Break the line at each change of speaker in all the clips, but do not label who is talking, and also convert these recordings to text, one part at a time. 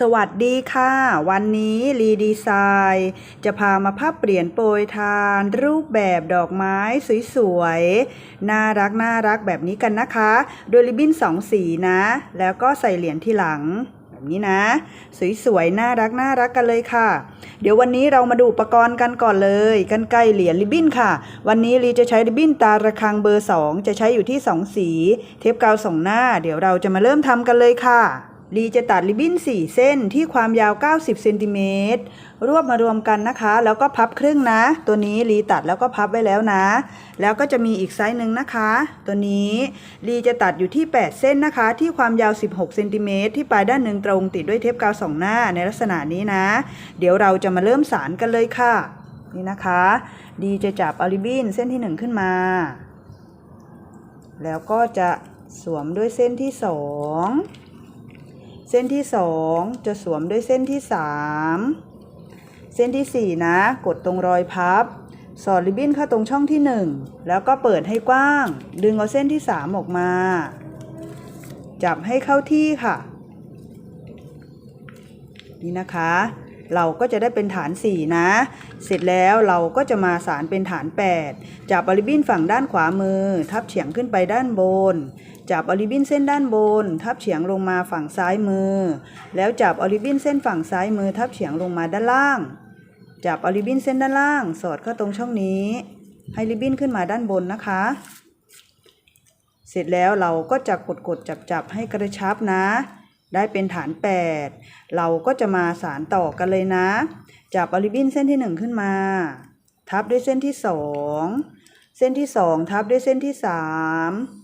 สวัสดีค่ะ วันนี้รีดีไซน์จะพามาภาพเปลี่ยนโปรยทาน รูปแบบดอกไม้สวยๆ น่ารักน่ารักแบบนี้กันนะคะ โดยริบบิ้นสองสีนะ แล้วก็ใส่เหรียญที่หลังแบบนี้นะ สวยๆ น่ารักน่ารักกันเลยค่ะ เดี๋ยววันนี้เรามาดูอุปกรณ์กันก่อนเลยกันไกลเหรียญริบบิ้นค่ะ วันนี้รีจะใช้ริบบิ้นตาระฆังเบอร์ 2 จะใช้อยู่ที่ 2 สี เทปกาวสองหน้า เดี๋ยวเราจะมาเริ่มทำกันเลยค่ะ ลีจะตัดริบบิ้น 4 เส้นที่ความยาว 90เซนติเมตรรวบมารวมกันนะคะ แล้วก็พับครึ่งนะ ตัวนี้ลีตัดแล้วก็พับไว้แล้วนะ แล้วก็จะมีอีกไซส์หนึ่งนะคะ ตัวนี้ลีจะตัดอยู่ที่ 8 เส้นนะคะ ที่ความยาว 16เซนติเมตรที่ปลายด้านหนึ่งตรงติดด้วยเทปกาวสองหน้าในลักษณะนี้นะ เดี๋ยวเราจะมาเริ่มสารกันเลยค่ะ นี่นะคะลีจะจับอาริบบินเส้นที่ 1 ขึ้นมา แล้วก็จะสวมด้วยเส้นที่สอง เส้นที่สองจะสวมด้วยเส้นที่สามเส้นที่สี่นะ กดตรงรอยพับ สอดริบบิ้นเข้าตรงช่องที่หนึ่งแล้วก็เปิดให้กว้าง ดึงเอาเส้นที่สามออกมา จับให้เข้าที่ค่ะ นี่นะคะ เราก็จะได้เป็นฐาน 4 นะ เสร็จแล้วเราก็จะมาสารเป็นฐาน 8 จับอลิบบิ้นฝั่งด้านขวามือ ทับเฉียงขึ้นไปด้านบน จับอลิบินเส้นด้านบน ทับเฉียงลงมาฝั่งซ้ายมือ แล้วจับอลิบินเส้นฝั่งซ้ายมือ ทับเฉียงลงมาด้านล่าง จับอลิบินเส้นด้านล่าง สอดเข้าตรงช่องนี้ ให้ริบบินขึ้นมาด้านบนนะคะ เสร็จแล้วเราก็จะกดกดจับจับให้กระชับนะ ได้เป็นฐาน 8 เราก็จะมาสารต่อกันเลยนะ จับอลิบบินเส้นที่ 1 ขึ้นมา ทับด้วยเส้นที่ 2 เส้นที่ 2 ทับด้วยเส้นที่ 3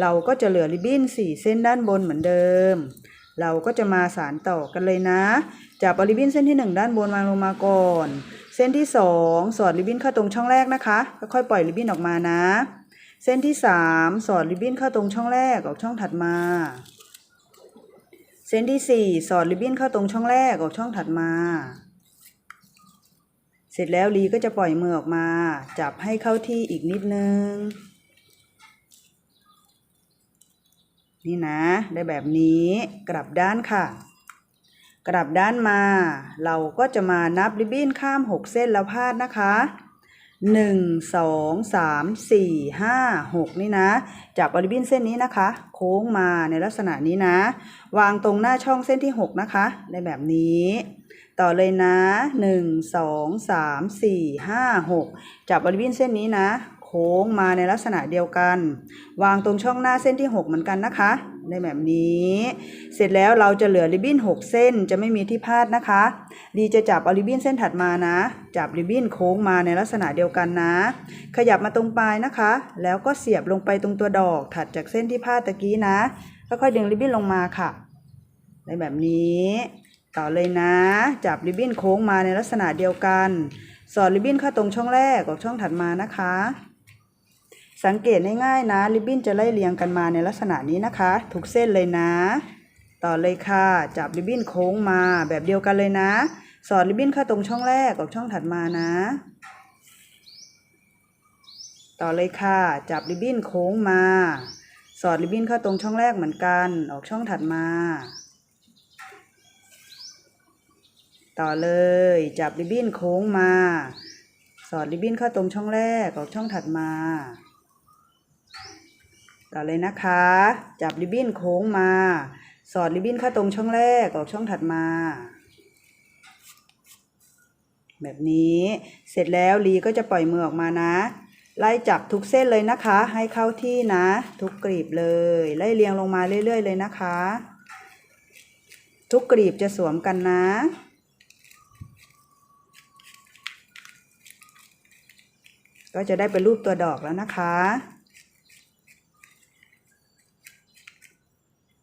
เราก็จะเหลือริบบิ้น4 เส้นด้านบนเหมือนเดิม เราก็จะมาสารต่อกันเลยนะ จับริบบิ้นเส้นที่ 1 ด้านบนวางลงมาก่อน เส้นที่ 2 สอดริบบิ้นเข้าตรงช่องแรกนะคะ ค่อยๆปล่อยริบบิ้นออกมานะ เส้นที่ 3 สอดริบบิ้นเข้าตรงช่องแรกออกช่องถัดมา เส้นที่ 4 สอดริบบิ้นเข้าตรงช่องแรกออกช่องถัดมา เสร็จแล้วลีก็จะปล่อยมือออกมา จับให้เข้าที่อีกนิดนึง นี่นะ ได้แบบนี้กลับด้านค่ะ กลับด้านมา เราก็จะมานับริบบิ้นข้าม 6 เส้นแล้วพาดนะคะ1 2 3 4 5 6นี่นะจับริบบิ้นเส้นนี้นะคะ โค้งมาในลักษณะนี้นะ วางตรงหน้าช่องเส้นที่6นะคะ ในแบบนี้ ต่อเลยนะ1 2 3 4 5 6จับบริบบิ้นเส้นนี้นะ ค้งมาในลักษณะเดียวกัน วางตรงช่องหน้าเส้นที่ 6 เหมือนกันนะคะในแบบนี้ เสร็จแล้วเราจะเหลือริบบิ้น 6 เส้นจะไม่มีที่พาดนะคะ ดีจะจับเอาริบบิ้นเส้นถัดมานะ จับริบบิ้นโค้งมาในลักษณะเดียวกันนะ ขยับมาตรงปลายนะคะ แล้วก็เสียบลงไปตรงตัวดอกถัดจากเส้นที่พาดตะกี้นะค่อยๆดึงริบบิ้นลงมาค่ะในแบบนี้ต่อเลยนะ จับริบบิ้นโค้งมาในลักษณะเดียวกัน สอดริบบิ้นเข้าตรงช่องแรกออกช่องถัดมานะคะ สังเกตง่ายๆนะ ริบบิ้นจะไล่เรียงกันมาในลักษณะนี้นะคะ ทุกเส้นเลยนะ ต่อเลยค่ะ จับริบบิ้นโค้งมาแบบเดียวกันเลยนะ สอดริบบิ้นเข้าตรงช่องแรกออกช่องถัดมานะ ต่อเลยค่ะ จับริบบิ้นโค้งมา สอดริบบิ้นเข้าตรงช่องแรกเหมือนกัน ออกช่องถัดมา ต่อเลย จับริบบิ้นโค้งมา สอดริบบิ้นเข้าตรงช่องแรกออกช่องถัดมา ต่อเลยนะคะ จับริบบิ้นโค้งมา สอดริบบิ้นเข้าตรงช่องแรกออกช่องถัดมา แบบนี้เสร็จแล้วลีก็จะปล่อยมือออกมานะ ไล่จับทุกเส้นเลยนะคะ ให้เข้าที่นะ ทุกกรีบเลย ไล่เรียงลงมาเรื่อย ๆ เลยนะคะ ทุกกรีบจะสวมกันนะก็จะได้เป็นรูปตัวดอกแล้วนะคะ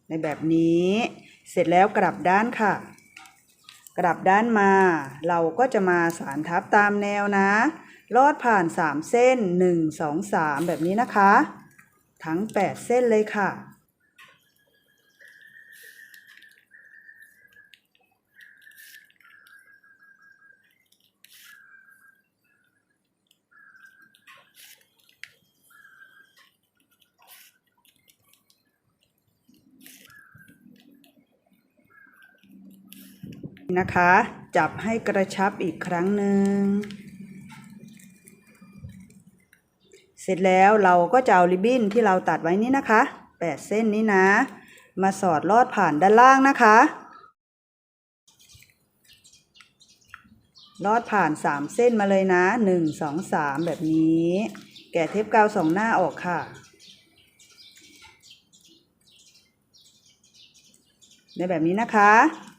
ในแบบนี้ เสร็จแล้วกลับด้านค่ะ กลับด้านมา เราก็จะมาสารทับตามแนวนะ ลอดผ่าน 3 เส้น 1 2 3 แบบนี้นะคะ ทั้ง 8 เส้นเลยค่ะ นะคะ จับให้กระชับอีกครั้งหนึ่ง เสร็จแล้วเราก็จะเอาริบบิ้นที่เราตัดไว้นี่นะคะ8เส้นนี้นะ มาสอดลอดผ่านด้านล่างนะคะ ลอดผ่าน3เส้นมาเลยนะ1 2 3แบบนี้ แกะเทปกาวสองหน้าออกค่ะในแบบนี้นะคะ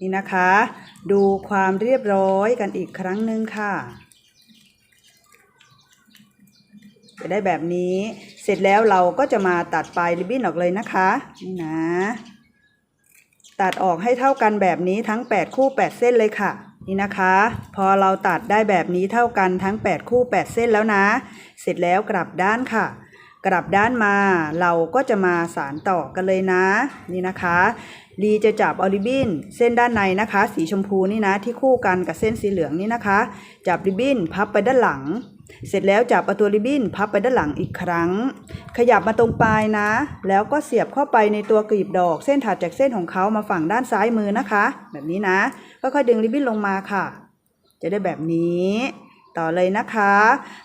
นี่นะคะ ดูความเรียบร้อยกันอีกครั้งหนึ่งค่ะ จะได้แบบนี้ เสร็จแล้วเราก็จะมาตัดปลายริบบิ้นออกเลยนะคะ นี่นะ ตัดออกให้เท่ากันแบบนี้ทั้ง 8 คู่ 8 เส้นเลยค่ะ นี่นะคะ พอเราตัดได้แบบนี้เท่ากันทั้ง 8 คู่ 8 เส้นแล้วนะ เสร็จแล้วกลับด้านค่ะกลับด้านมาเราก็จะมาสารต่อกันเลยนะ นี่นะคะ ลีจะจับออริบินเส้นด้านในนะคะ สีชมพูนี่นะที่คู่กันกับเส้นสีเหลืองนี่นะคะ จับริบบิ้นพับไปด้านหลัง เสร็จแล้วจับเอาตัวริบบิ้นพับไปด้านหลังอีกครั้ง ขยับมาตรงปลายนะ แล้วก็เสียบเข้าไปในตัวกลีบดอก เส้นถัดจากเส้นของเขามาฝั่งด้านซ้ายมือนะคะ แบบนี้นะค่อยๆดึงริบบิ้นลงมาค่ะ จะได้แบบนี้ ต่อเลยนะคะ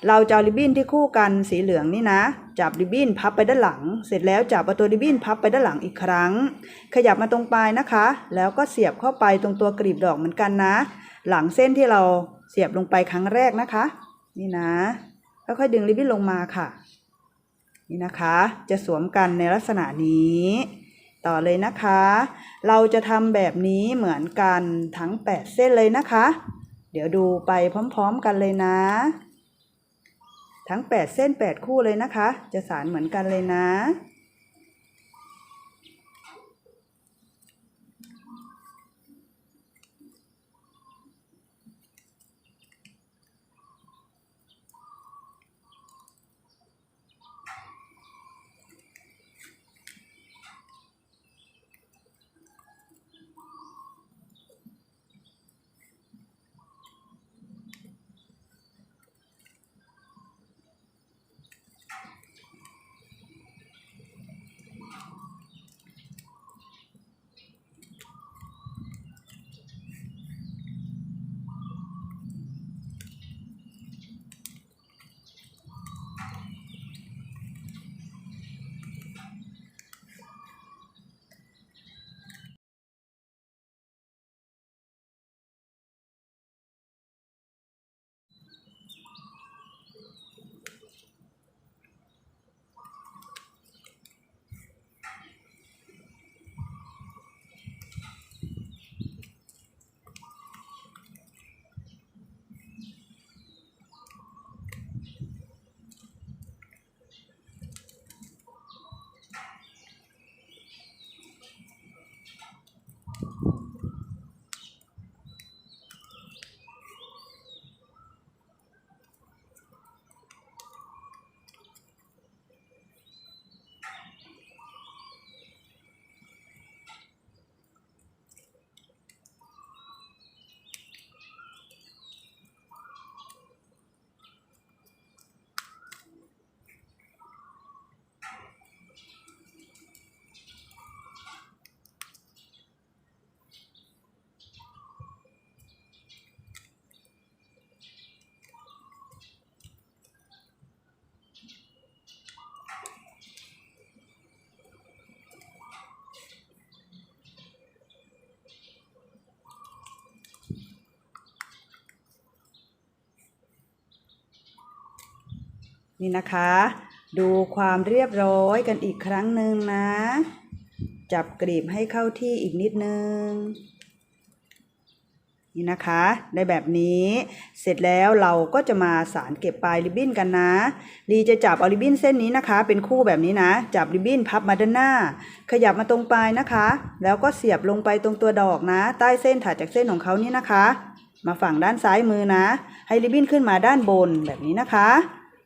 เราจะริบบิ้นที่คู่กันสีเหลืองนี่นะ จับริบบิ้นพับไปด้านหลัง เสร็จแล้วจับเอาตัวริบบิ้นพับไปด้านหลังอีกครั้ง ขยับมาตรงปลายนะคะ แล้วก็เสียบเข้าไปตรงตัวกลีบดอกเหมือนกันนะ หลังเส้นที่เราเสียบลงไปครั้งแรกนะคะ นี่นะค่อยๆดึงริบบิ้นลงมาค่ะ นี่นะคะ จะสวมกันในลักษณะนี้ ต่อเลยนะคะ เราจะทำแบบนี้เหมือนกันทั้ง 8 เส้นเลยนะคะ เดี๋ยวดูไปพร้อมๆกันเลยนะ ทั้ง 8 เส้น 8 คู่เลยนะคะ จะสารเหมือนกันเลยนะ นี่นะคะ ดูความเรียบร้อยกันอีกครั้งหนึ่งนะ จับกรีบให้เข้าที่อีกนิดนึงนี่นะคะได้แบบนี้เสร็จแล้วเราก็จะมาสารเก็บปลายริบบิ้นกันนะลีจะจับเอาริบบิ้นเส้นนี้นะคะ เป็นคู่แบบนี้นะ จับริบบิ้นพับมาด้านหน้า ขยับมาตรงปลายนะคะ แล้วก็เสียบลงไปตรงตัวดอกนะ ใต้เส้นถัดจากเส้นของเขานี่นะคะ มาฝั่งด้านซ้ายมือนะ ให้ริบบิ้นขึ้นมาด้านบนแบบนี้นะคะ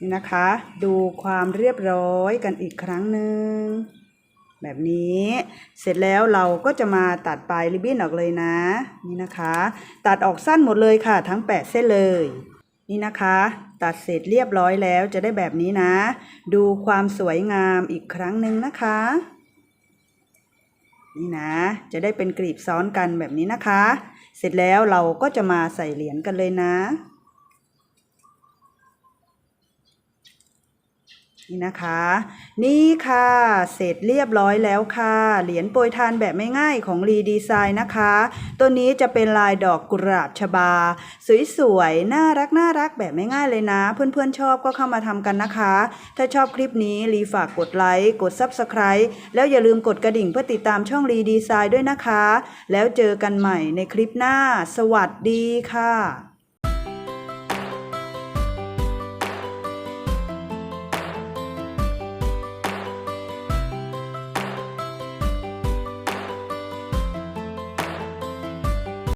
นี่นะคะ ดูความเรียบร้อยกันอีกครั้งหนึ่งแบบนี้เสร็จแล้วเราก็จะมาตัดปลายริบบิ้นออกเลยนะ นี่นะคะ ตัดออกสั้นหมดเลยค่ะ ทั้ง 8 เส้นเลย นี่นะคะ ตัดเสร็จเรียบร้อยแล้วจะได้แบบนี้นะ ดูความสวยงามอีกครั้งหนึ่งนะคะ นี่นะ จะได้เป็นกลีบซ้อนกันแบบนี้นะคะ เสร็จแล้วเราก็จะมาใส่เหรียญกันเลยนะ นี่นะคะ นี่ค่ะ เสร็จเรียบร้อยแล้วค่ะ เหรียญโปรยทานแบบไม่ง่ายของรีดีไซน์นะคะ ตัวนี้จะเป็นลายดอกกุหลาบชบา สวยๆ น่ารักน่ารักแบบไม่ง่ายเลยนะ เพื่อนๆชอบก็เข้ามาทำกันนะคะ ถ้าชอบคลิปนี้รีฝากกดไลค์กด Subscribe แล้วอย่าลืมกดกระดิ่งเพื่อติดตามช่องรีดีไซน์ด้วยนะคะ แล้วเจอกันใหม่ในคลิปหน้า สวัสดีค่ะ